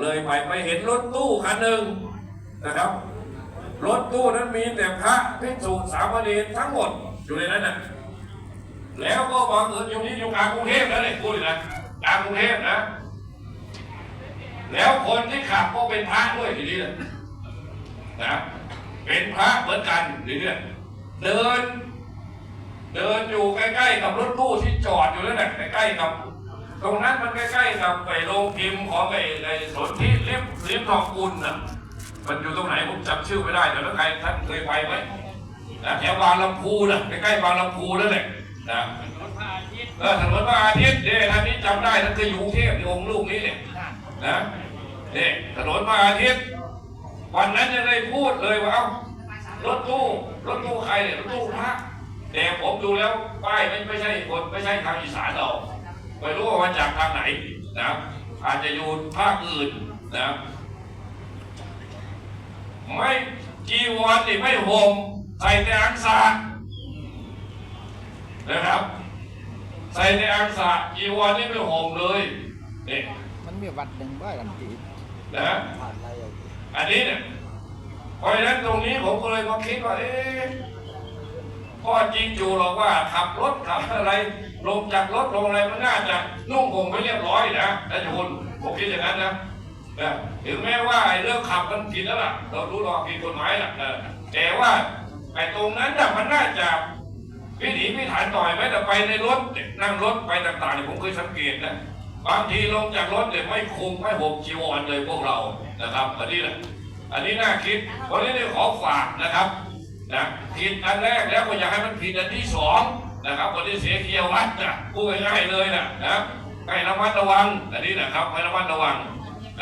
เลยไปไปเห็นรถตู้คันหนึ่งนะครับ รถตู้นั้นมีแต่พระภิกษุสามเณรทั้งหมดอยู่ในนั้นนะแล้วก็บังเอิญอยู่นี่อยู่กลางกรุงเทพนะเนี่ยพูดเลยนะกลางกรุงเทพนะ แล้วคนที่ขับก็เป็นพระด้วยทีนี้นะนะเป็นพระเหมือนกันทีนี้เดิน เดินอยู่ใกล้ ๆ กับรถตู้ที่จอดอยู่นั่นะใกล้ๆกับ ตรงนั้นมันใกล้ๆกับไอ้โรงพิมพ์ของไอ้ไอ้สนที่เลียบเลียบทองกุลนะมันอยู่ตรงไหนผมจำชื่อไม่ได้แต่แล้วใครท่านเคยไปไหมนะแถวบางลำพูนะใกล้ๆบางลำพูนั่นแหละนะเออถนนพระอาทิตย์เนี่ยท่านนี้จำได้ท่านเคยอยู่กรุงเทพองค์ลูกนี้เนี่ยนะเนี่ยถนนพระอาทิตย์วันนั้นยังได้พูดเลยว่าเอ้ารถตู้รถตู้ใครเนี่ยรถตู้พระแต่ผมดูแล้วป้ายไม่ไม่ใช่คนไม่ใช่ทางอีสานเรา ไม่รู้ว่ามาจากทางไหนนะอาจจะอยู่ภาคอื่นนะไม่จีวรนี่ไม่ห่มใส่แต่อังสานะครับ ใส่แต่อังสาจีวรนี่ไม่ห่มเลยนี่มันมีวัดหนึ่งว่ากันตีนะผ่านอะไรอย่างนี้อันนี้เนี่ยเพราะฉะนั้นตรงนี้ผมก็เลยมาคิดว่าเอ๊ะพ่อจริงอยู่หรอกว่าขับรถขับอะไร ลงจากรถลงอะไรมันน่าจะนุ่งห่มไปเรียบร้อยนะแต่คุณผมคิดอย่างนั้นนะนะถึงแม้ว่าไอ้เรื่องขับมันผิดแล้วล่ะ เรารู้หรอกผิดกฎหมายล่ะแต่ว่าไอ้ตรงนั้นน่ะมันน่าจะพิถีพิถันหน่อยแม้แต่ไปในรถนั่งรถไปต่างๆเนี่ยผมเคยสังเกตนะบางทีลงจากรถเนี่ยไม่คุมไม่ห่มจีวรเลยพวกเรานะครับอันนี้แหละอันนี้น่าคิดเพราะนั้เนี่ยขอฝากนะครับนะผิดอันแรกแล้วก็อยากให้มันผิดอันที่สอง นะครับวันนี้เสียเกียรติวัดนะพูดง่ายๆเลยนะนะให้ระมัดระวังอันนี้นะครับให้ระมัดระวัง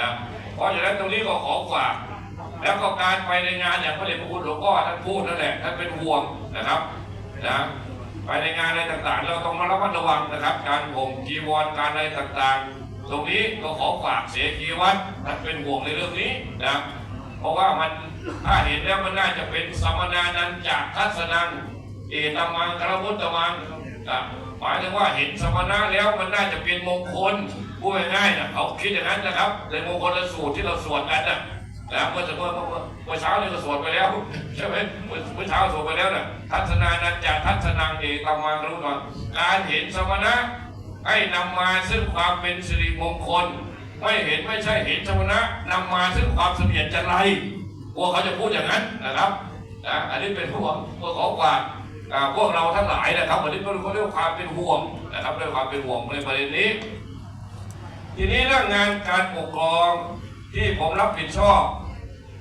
นะเพราะฉะนั้นตรงนี้ก็ขอฝากแล้วก็การไปในงานอย่างพระเดชพระคุณหลวงพ่อท่านพูดนั่นแหละท่านเป็นห่วงนะครับนะไปในงานอะไรต่างๆ เราต้องมาระมัดระวังนะครับ การห่มจีวรการอะไรต่างๆ ตรงนี้ก็ขอฝากเสียกีวัดท่านเป็นห่วงในเรื่องนี้นะเพราะว่ามันถ้าเห็นแล้วมันน่าจะเป็นสมนานันจากทัศนัง เอตมังกระมุตตมังหมายถึงว่าเห็นสมณะแล้วมันน่าจะเป็นมงคลพูดง่ายๆนะเขาคิดอย่างนั้นนะครับในมงคลสูตรที่เราสวดกันนะนะเมื่อเมื่อเมื่อเมื่อเช้านี่ก็สวดไปแล้วใช่ไหมเมื่อเมื่อเช้าสวดไปแล้วนะทัศนานันจะทัศนังเอกมังรู้ก่อนการเห็นสมณะให้นำมาซึ่งความเป็นสิริมงคล ไม่เห็นไม่ใช่เห็นสมณะนำมาซึ่งความเสมียนจันไรพวกเขาจะพูดอย่างนั้นนะครับนะอันนี้เป็นพวกพวกขอฝากอ่า พวกเราทั้งหลายนะครับวันนี้เขาเรียกว่าความเป็นห่วงนะครับเรื่องความเป็นห่วงในประเด็นนี้ ทีนี้เรื่องงานการปกครองที่ผมรับผิดชอบ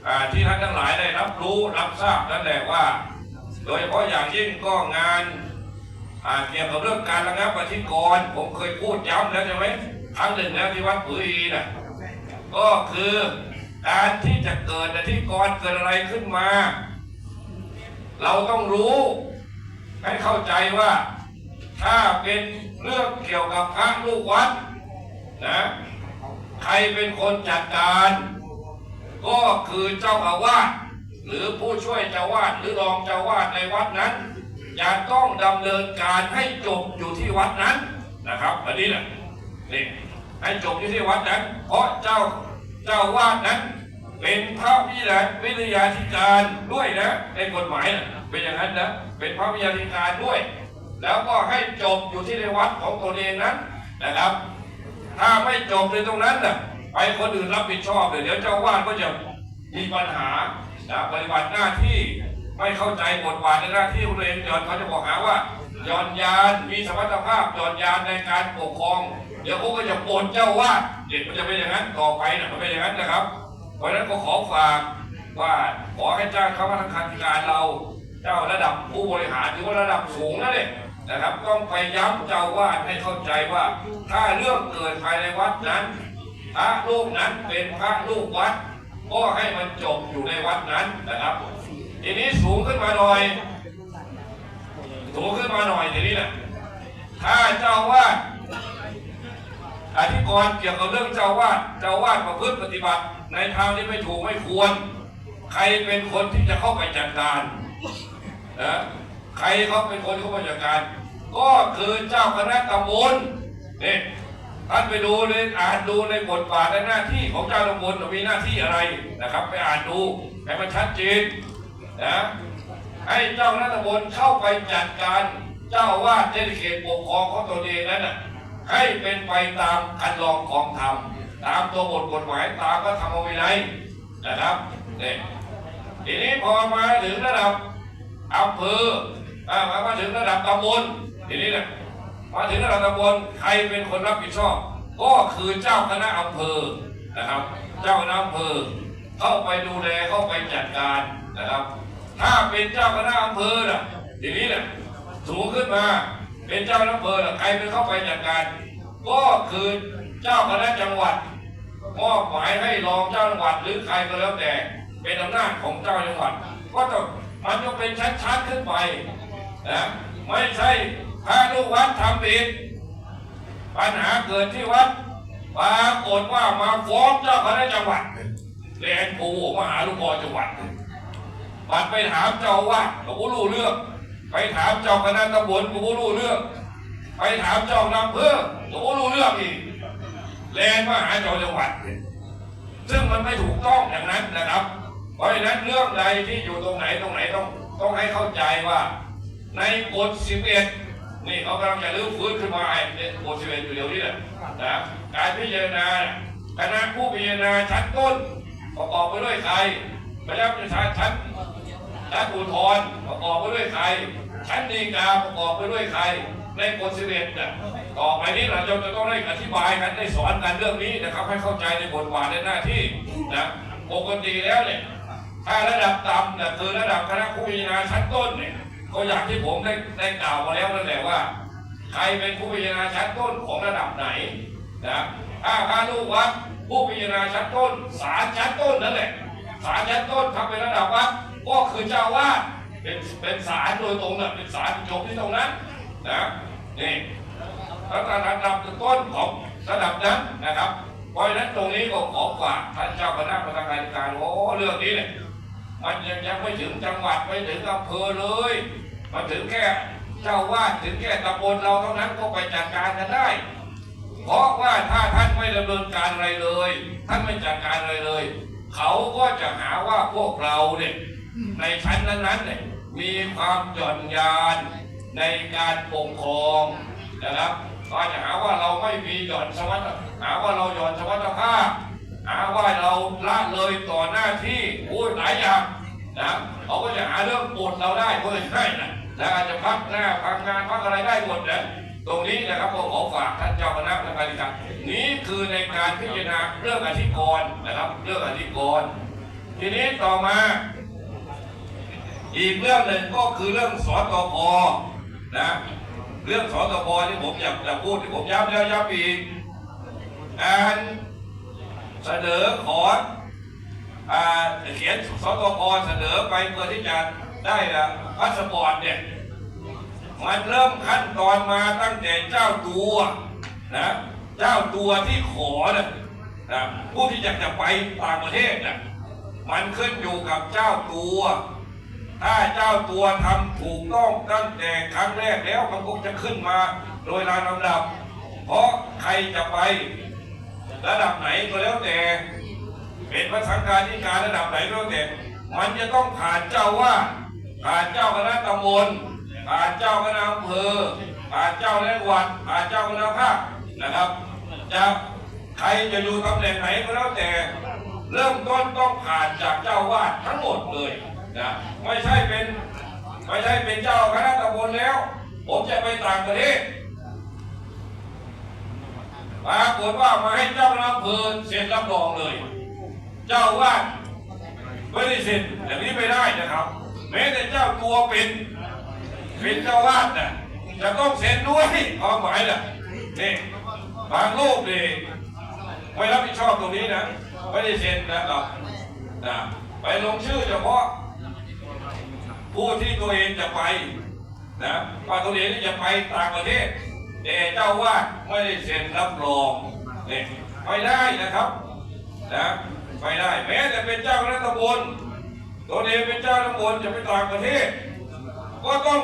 อที่ท่านทั้งหลายได้รับรู้รับทราบนั่นแหละว่า โดยเฉพาะอย่างยิ่งก็งานเกี่ยวกับเรื่องการระงับอธิกรผมเคยพูดย้ำแล้วใช่ไหมครั้งหนึ่งแล้วที่วัดปุ๋ยน่ะก็คือการที่จะเกิดอธิกรเกิดอะไรขึ้นมา เราต้องรู้ ให้เข้าใจว่า ถ้าเป็นเรื่องเกี่ยวกับพระลูกวัดนะใครเป็นคนจัดการ ก็คือเจ้าอาวาสหรือผู้ช่วยเจ้าวาดหรือรองเจ้าวาดในวัดนั้นจะต้องดำเนินการให้จบอยู่ที่วัดนั้นนะครับอันนี้แหละนี่ให้จบอยู่ที่วัดนั้น เพราะเจ้าเจ้าวาดนั้น เป็นพระวิทยาวิทยาธิการด้วยนะในกฎหมายนะเป็นอย่างนั้นนะเป็นพระวิทยาธิการด้วย แล้วก็ให้จบอยู่ที่ในวัดของตนเองนั้นนะครับ ถ้าไม่จบในตรงนั้นน่ะไปคนอื่นรับผิดชอบเลยเดี๋ยวเจ้าวาดก็จะมีปัญหาปฏิบัติหน้าที่ไม่เข้าใจบทบาทในหน้าที่ของตัวเองย้อนเขาจะบอกหาว่าย้อนยานมีสมรรถภาพย้อนยานในการปกครอง เดี๋ยวเขาก็จะปลดเจ้าวาดเด็กมันจะเป็นอย่างนั้นต่อไปนะมันเป็นอย่างนั้นนะครับ เพราะฉะนั้นก็ขอฝากว่าขอให้เจ้าเข้ามาทางการการเรา เจ้าระดับผู้บริหารถือว่าระดับสูงนะเนี่ยนะครับต้องไปย้ำเจ้าวาดให้เข้าใจว่า ถ้าเรื่องเกิดภายในวัดนั้น พระลูกนั้นเป็นพระลูกวัด ก็ให้มันจบอยู่ในวัดนั้นนะครับ ทีนี้สูงขึ้นมาหน่อยสูงขึ้นมาหน่อยทีนี้นะถ้าเจ้าวาดอธิกรเกี่ยวกับเรื่องเจ้าวาดเจ้าวาดประพฤติปฏิบัติ ในทางที่ไม่ถูกไม่ควร ใครเป็นคนที่จะเข้าไปจัดการนะใครเขาเป็นคนที่เขามาจัดการ ก็คือเจ้าคณะตำบลนี่ท่านไปดูเลยอ่านดูในบทบาทและหน้าที่ของเจ้าตำบลมีหน้าที่อะไรนะครับ ไปอ่านดูให้มันชัดเจนนะให้เจ้าหน้าตำบลเข้าไปจัดการเจ้าอาวาดในเขตปกครองของตนเองนั้นนะให้เป็นไปตามคันลองของธรรม ตามตัวบทกฎหมายตามพระธรรมวินัยนะครับเนี่ยทีนี้พอมาถึงระดับอำเภออมาถึงระดับตำบลทีนี้เนี่ยมาถึงระดับตำบลใครเป็นคนรับผิดชอบ ก็คือเจ้าคณะอำเภอนะครับ เจ้าคณะอำเภอเข้าไปดูแลเข้าไปจัดการนะครับ ถ้าเป็นเจ้าคณะอำเภอน่ะทีนี้เนี่ยสูงขึ้นมาเป็นเจ้าคณะอำเภอใครเป็นเข้าไปจัดการ ก็คือเจ้าคณะจังหวัด มอบหมายให้รองเจ้าจังหวัดหรือใครก็แล้วแต่ เป็นอำนาจของเจ้าจังหวัด ก็ต้องมันจะเป็นชั้นๆขึ้นไปนะไม่ใช่พระลูกวัดทำผิดปัญหาเกิดที่วัดปรากฏว่ามาฟ้องเจ้าคณะจังหวัดแลนปูมหาลูกบอจังหวัดบัดไปถามเจ้าอาวาก็บ่รู้เรื่องไปถามเจ้าคณะตำบลก็บ่รู้เรื่องไปถามเจ้าอำเภอก็บ่รู้เรื่องอีก แลนมาหาเจ้าจังหวัด ซึ่งมันไม่ถูกต้องอย่างนั้นนะครับ เพราะฉะนั้นเรื่องใดที่อยู่ตรงไหนตรงไหนต้องต้องให้เข้าใจว่า ในกฎ11นี่เขากำลังจะรื้อฟื้นขึ้นมาไอ้เนี่ยกฎ11อยู่เดี๋ยวนี้แหละนะการพิจารณาคณะผู้พิจารณาชั้นต้นประกอบไปด้วยใครพระเจ้าประชาชั้นชั้นอุทธรประกอบไปด้วยใครชั้นฎีกาประกอบไปด้วยใครในกฎ11เนี่ย ต่อไปนี้เราจะต้องได้อธิบายกันได้สอนกันเรื่องนี้นะครับ ให้เข้าใจในบทบาทในหน้าที่นะปกติแล้วเนี่ยถ้าระดับต่ำเนี่ยคือระดับคณะผู้พิจารณาชั้นต้นเนี่ยก็อย่างที่ผมได้ได้กล่าวมาแล้วนั่นแหละว่า ใครเป็นผู้พิจารณาชั้นต้นของระดับไหนนะถ้าพระลูกวัดผู้พิจารณาชั้นต้นศาลชั้นต้นนั่นแหละศาลชั้นต้นทำเป็นระดับวัดก็คือเจ้าวาดเป็นเป็นศาลโดยตรงน่ะเป็นศาลจบที่ตรงนั้นนะนี่ รระดับต้นของระดับนั้นนะครับเพราะฉะนั้นตรงนี้ก็ขอฝากท่านเจ้าคณะกรรมการการโอ้เรื่องนี้เนี่ยมันยังยังไม่ถึงจังหวัดไม่ถึงอำเภอเลย มันถึงแค่เจ้าวาดถึงแค่ตำบลเราเท่านั้นก็ไปจัดการกันได้ เพราะว่าถ้าท่านไม่ดำเนินการอะไรเลย ท่านไม่จัดการอะไรเลย เขาก็จะหาว่าพวกเราเนี่ยในชั้นนั้นๆเนี่ยมีความหย่อนยานในการปกครองนะครับ ก็จะหาว่าเราไม่มีหย่อนสมรรถหาว่าเราหย่อนสมรรถภาพหาว่าเราละเลยต่อหน้าที่พูดหลายอย่างนะเขาก็จะหาเรื่องปลดเราได้เพื่อให้นะแล้วอาจจะพักหน้าพักงานพักอะไรได้หมดนะตรงนี้นะครับผมขอฝากท่านเจ้าคณะกรรมกานี้คือในการพิจารณาเรื่องอธิกรณ์นะครับ เรื่องอธิกรณ์ทีนี้ต่อมา อีกเรื่องหนึ่งก็คือเรื่องสตพนะ เรื่องสตพที่ผมอยากจะพูดที่ผมย้ำแล้วย้ำอีกการเสนอขออ่าเขียนสตพเสนอไปเพื่อที่จะได้พาสปอร์ตเนี่ยมันเริ่มขั้นตอนมาตั้งแต่เจ้าตัวนะเจ้าตัวที่ขอนะนะผู้ที่อยากจะไปต่างประเทศนะมันขึ้นอยู่กับเจ้าตัว ถ้าเจ้าตัวทำถูกต้องตั้งแต่ครั้งแรกแล้วมันก็จะขึ้นมาโดยลำดับ เพราะใครจะไประดับไหนก็แล้วแต่ เป็นพระสังฆาธิการระดับไหนก็แล้วแต่ มันจะต้องผ่านเจ้าว่าผ่านเจ้าคณะตำบลผ่านเจ้าคณะอำเภอผ่านเจ้าจังหวัดผ่านเจ้าคณะภาคนะครับจะใครจะอยู่ตำแหน่งไหนก็แล้วแต่ เริ่มต้นต้องผ่านจากเจ้าวาดทั้งหมดเลย นะไม่ใช่เป็นไม่ใช่เป็นเจ้าคณะตำบลแล้ว ผมจะไปต่างประเทศปรากฏว่ามาให้เจ้าคณะอำเภอเซ็นรับรองเลย เจ้าวาดไม่ได้เซ็นอย่างนี้ไม่ได้นะครับ แม้แต่เจ้าตัวเป็นเป็นเจ้าวาดน่ะจะต้องเซ็นด้วยความหมายน่ะนี่บางรูปนี่ไม่รับผิดชอบตรงนี้นะ ไม่ได้เซ็นนะครับนะไปลงชื่อเฉพาะ ผู้ที่ตัวเองจะไปนะว่าตัวเองจะไปต่างประเทศแต่เจ้าว่าไม่ได้เซ็นรับรองเนี่ยไม่ได้นะครับนะไม่ได้แม้แต่เป็นเจ้าคณะตำบลตัวเองเป็นเจ้าตำบลจะไปต่างประเทศ ก็ต้อง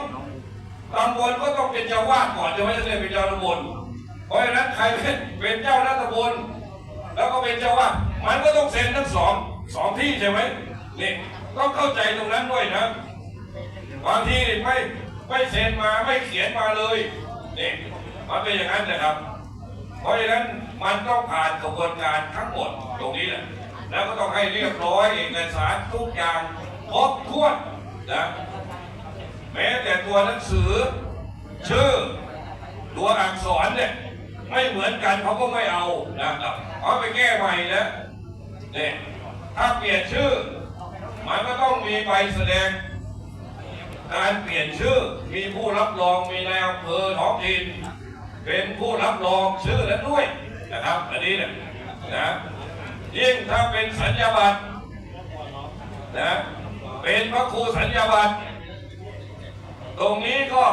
ตำบลก็ต้องเป็นเจ้าวาดก่อนจะไม่ได้เป็นเจ้าตำบลเพราะฉะนั้นใครเป็นเป็นเจ้าหน้าตำบลแล้วก็เป็นเจ้าว่ามันก็ต้องเซ็นทั้งสองสองที่ใช่ไหมนี่ต้องเข้าใจตรงนั้นวยนะบา ไม่ไม่เซ็นมาไม่เขียนมาเลยนี่มันเป็นอย่างนั้นนะครับ เพราะฉะนั้นมันต้องผ่านกระบวนการทั้งหมดตรงนี้แหละแล้วก็ต้องให้เรียบร้อยเอกสารทุกอย่างครบถ้วนนะแม้แต่ตัวหนังสือ ชื่อ ตัวอักษรเนี่ยไม่เหมือนกันเขาก็ไม่เอานะครับเขาไปแก้ใหม่นะเนี่ยถ้าเปลี่ยนชื่อ มันก็ต้องมีใบแสดง การเปลี่ยนชื่อมีผู้รับรองมีนายอำเภอท้องถิ่นเป็นผู้รับรองชื่อนั้นด้วยนะครับอันนี้เนี่ยนะยิ่งถ้าเป็นสัญญาบัตรนะเป็นพระครูสัญญาบัตรตรงนี้ก็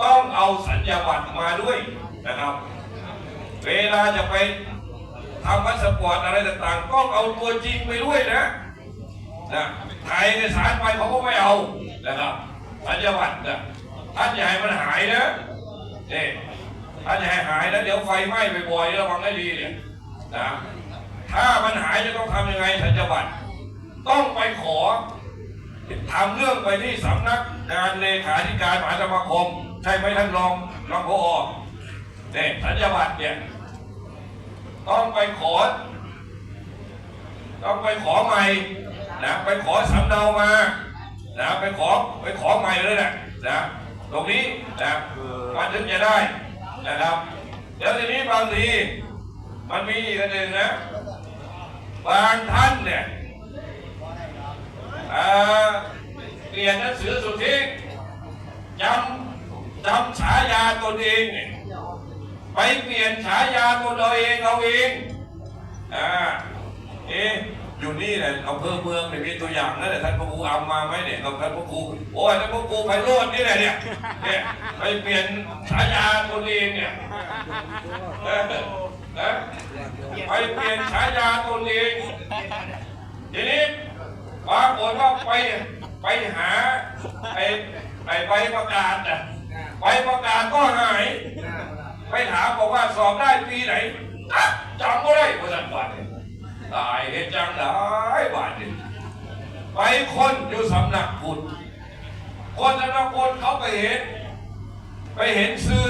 ต้องเอาสัญญาบัตรมาด้วยนะครับ เวลาจะไปทำพาสปอร์ตอะไรต่างๆต้องเอาตัวจริงไปด้วยนะนะถ่ายเอกสารไปเขาก็ไม่เอานะครับ สัญญาบัตรนะท่านอย่าให้มันหายนะเนี่ท่านอย่าให้หายนะเดี๋ยวไฟไหม้บ่อยๆระวังให้ดีเนี่ยนะถ้ามันหายจะต้องทำยังไงสัญญาบัตรต้องไปขอทำเรื่องไปที่สำนักงานเลขาธิการมหาสมาคม ใช่ไหมท่านรองรองพอเนี่ยสัญญาบัตรเนี่ยต้องไปขอ ต้องไปขอใหม่นะไปขอสำเนามา นะไปขอไปขอใหม่เลยนะนะตรงนี้นะมันถึงจะได้นะครับเดี๋ยวทีนี้บางทีมันมีอีกอันหนึ่งนะบางท่านเนี่ยเอ่อเปลี่ยนหนังสือสุทธิจำจำฉายาตนเองเนี่ยไปเปลี่ยนฉายาตนเราเองเอาเองอ่าเอ๊ะ อยู่นี่แหละอำเภอเมืองเนี่ยมีตัวอย่างนั่นแหละท่านพระครูเอามาไหมเนี่ยกับท่านพระครูโอ้ยท่านพระครูไพโรจน์นี่แหละเนี่ยเนี่ยไปเปลี่ยนฉายาตัวเองเนี่ยไปเปลี่ยนฉายาตัวเองทีนี้ปรากฏว่าไปไปหาไอ้ไอ้ใบประกาศอะใบประกาศก็หาย ไปถามบอกว่าสอบได้ปีไหนจำไม่ได้ภาษาบาล ตายเห็นจังได้บาทนี่ไปคนอยู่สำนักพุทธคนสำนักพุทธเขาไปเห็น ไปเห็นซื้อ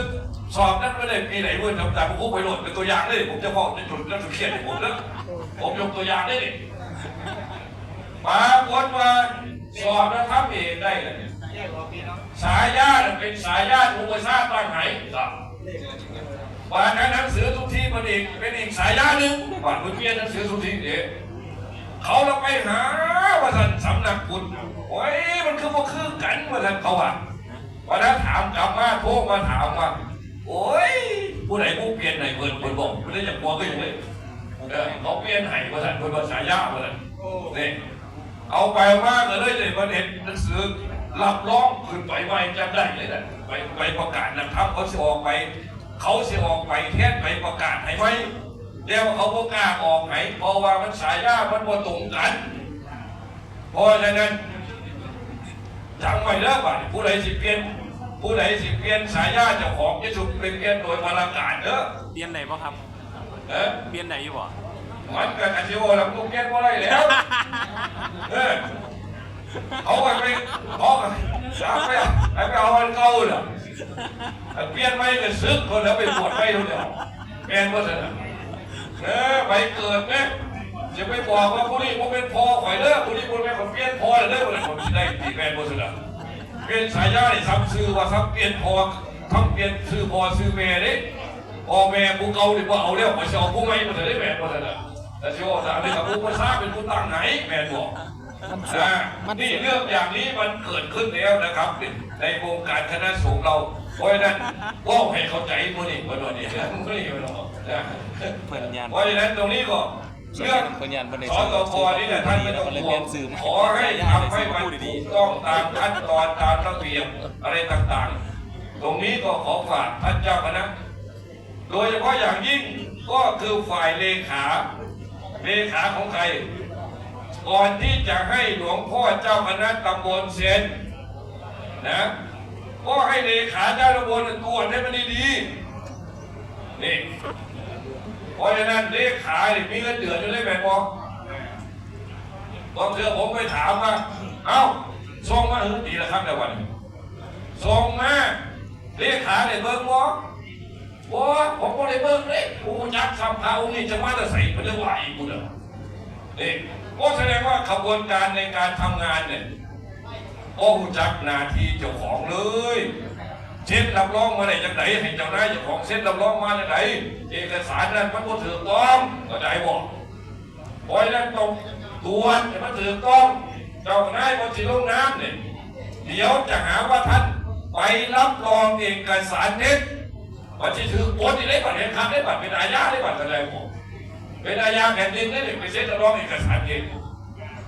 สอบนั้นไม่ได้ปีไหนเว้ยจำแต่ผมไปโหลดเป็นตัวอย่างเลยผมจะบอกในจุดแล้วจุดเขียนผมแล้วผมยกตัวอย่างได้ดิปากฏว่าสอบแล้วทำเองได้เลยสายญาติเป็นสายญาติอุปสรรคตั้งไหน บานนั้นหนังสือทุกที่มันอีกเป็นอีกสายยาหนึ่งบานมือเพียนหนังสือทุกที่เด็เขาเราไปหาว่าท่านสำนักพุทธโอ้ยมันคือว่าคือกันว่าท่านเขาอะวันนั้นถามกลับมาโทรมาถามว่าโอ้ยผู้ไหนผู้เปลี่ยนไหนเพิ่นเพิ่นบอกไม่ได้จะกลัวก็อย่างนี้เออเขาเปลี่ยนให้ว่าท่านเพิ่นว่าสายยาว่าท่านนี่เอาไปมากเลยเลยมันเห็นหนังสือรับรองขึ้นไปไว้จำได้เลยนะไปไปประกาศนะครับเขาจะออกไป เขาจะออกไปเทศไปประกาศให้ไว้เดี๋ยวเขาประกล้าศออกไหนเพราะว่ามันสายยามันบ่ตรงกันเพราะฉะนั้นจังไว้เด้อบ่าดผู้ใดสิเปลี่ยนผู้ใดสิเปลี่ยนสายยาเจ้าของจะถูกเปลี่ยนโดยพลังการเด้อเปลี่ยนไหนบ่ครับเออเปลี่ยนไหนอยู่บ่มันก็อาชีวะแล้วกูเปลี่ยนบ่ได้แล้วเออเขาไปไปเขาไปไปไปเอาอันเก่าเด้อ เปลี่ยนไม่ก็ซึกคนแล้วไปบวชไม่รู้เดียวแม่นว่าสนะเออไปเกิดนะจะไปบอกว่าผู้นี้ผมเป็นพ่อข่อยเลิกผู้นี้ผมเป็นคนเปลี่ยนพ่อเลิกคนนี้ผมสิได้ตีแม่นว่าสนะเปลี่ยนสายญาติซ้ำซื้อว่าซ้ำเปลี่ยนพ่อทั้งเปลี่ยนซื้อพ่อซื้อแม่เด้พ่อแม่ผู้เก่าดีกว่าเอาแล้วมาเอาผู้ใหม่มาได้แม่นว่าสนะแต่ชั่วแต่อันนี้กับผู้ภาษาเป็นผู้ตั้งไหนแม่นบอกมันสวอ่ายมันนี่สวยเรื่องอย่างนี้มันเกิดขึ้นแล้วนะครับ ในวงการคณะสงฆ์เรา เพราะฉะนั้นว่าวให้เข้าใจมันนี่มันวันนี้มันนี่มันหรอกนะเพิ่นยันเพราะฉะนั้นตรงนี้ก็เรื่องเพิ่นยันเพิ่นได้สตพนี่แหละท่านไม่ต้องห่วงขอให้ทำให้มันถูกต้องตามขั้นตอนตามระเบียบอะไรต่างๆ ตรงนี้ก็ขอฝากท่านเจ้าคณะโดยเฉพาะอย่างยิ่งก็คือฝ่ายเลขาเลขาของใคร ก่อนที่จะให้หลวงพ่อเจ้าคณะตำบลเซ็นนะ ก็ให้เลขาเจ้าตำบลตรวจให้มันดีๆนี่เพราะฉะนั้นเลขาเนี่ยมีเงินเดือนอยู่ได้แบบบอกบางเทือผมไปถามว่าเอ้าส่งมาถึงดีล้วครับแต่วันนี้ส่งมาเลขาเนี่ยเบิ่งบอกว่าผมก็เลยเบิ่งเลยกูจักคำพาองค์นี้จะมาจะใส่ไปเรื่องไหวกูเด้อนี่ก็แสดงว่าขบวนการในการทำงานเนี่ย โอ้จักนาทีเจ้าของเลยเซ็นรับรองมาได้จากไหนให้เจ้านายเจ้าของเซ็นรับรองมาจากไหนเอกสารนั้นมันก็ถูกต้องก็ได้บอกเพราะฉะนั้นต้องตรวจมันถูกต้องเจ้านายคนสิลงน้ำเนี่ยเดี๋ยวจะหาว่าท่านไปรับรองเอกสารเท็จว่าที่ถือโอนได้บัตรเห็นคำได้บัตรเป็นอาญาได้บัตรอะไรบอกเป็นอาญาแผ่นดินได้ไปเซ็นรับรองเอกสารเท็จ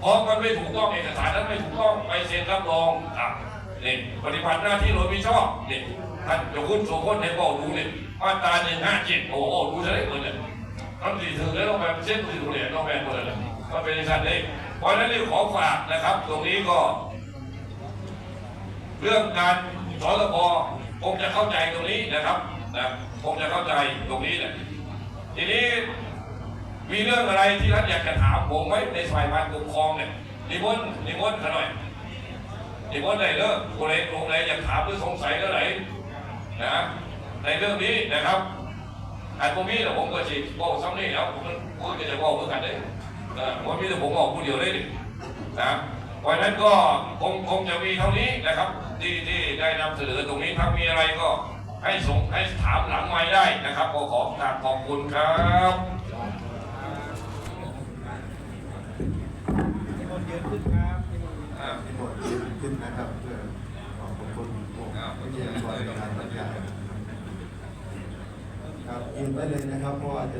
เพราะมันไม่ถูกต้องเอกสารนั้นไม่ถูกต้องไปเซ็นรับรองอะนี่ปฏิบัติหน้าที่โดยมิชอบนี่ท่านจะคุณโสคนในบอกดูนี่มาตราหนึ่งห้าเจ็ดโอ้โหดูจะได้เงินเนี่ยทำดีถึงแล้วต้องไปเช็คดูเนี่ยต้องไปเปิดเลยก็เป็นอย่างนั้นเองเพราะนั้นนี่ขอฝากนะครับ ตรงนี้ก็ เรื่องการสรพคงจะเข้าใจตรงนี้นะครับนะคงจะเข้าใจตรงนี้แหละทีนี้ มีเรื่องอะไรที่ท่านอยากจะถามผมไหมในฝ่ายการปกครองเนี่ยนิมนต์นิมนต์ขาหน่อยอีกวันไหนเลิกคนไหนคนไหนอยากถามหรือสงสัยก็ไหนนะในเรื่องนี้นะครับอันพวกนี้เนี่ยผมก็จะบอกซ้ำนี่แล้วผมก็ก็จะบอกเหมือนกันเลยนะวันนี้แต่ผมบอกผู้เดียวเลยดินะวันนั้นก็คงคงจะมีเท่านี้นะครับ ที่ที่ได้นำเสนอตรงนี้ถ้ามีอะไรก็ให้ส่งให้ถามหลังไม้ได้นะครับก็ขอบขอบคุณครับ อ่า ที่บท ขึ้นนะครับเพื่อขอบคุณผู้ที่ยังบริการบรรยายครับยินได้เลยนะครับเพราะว่า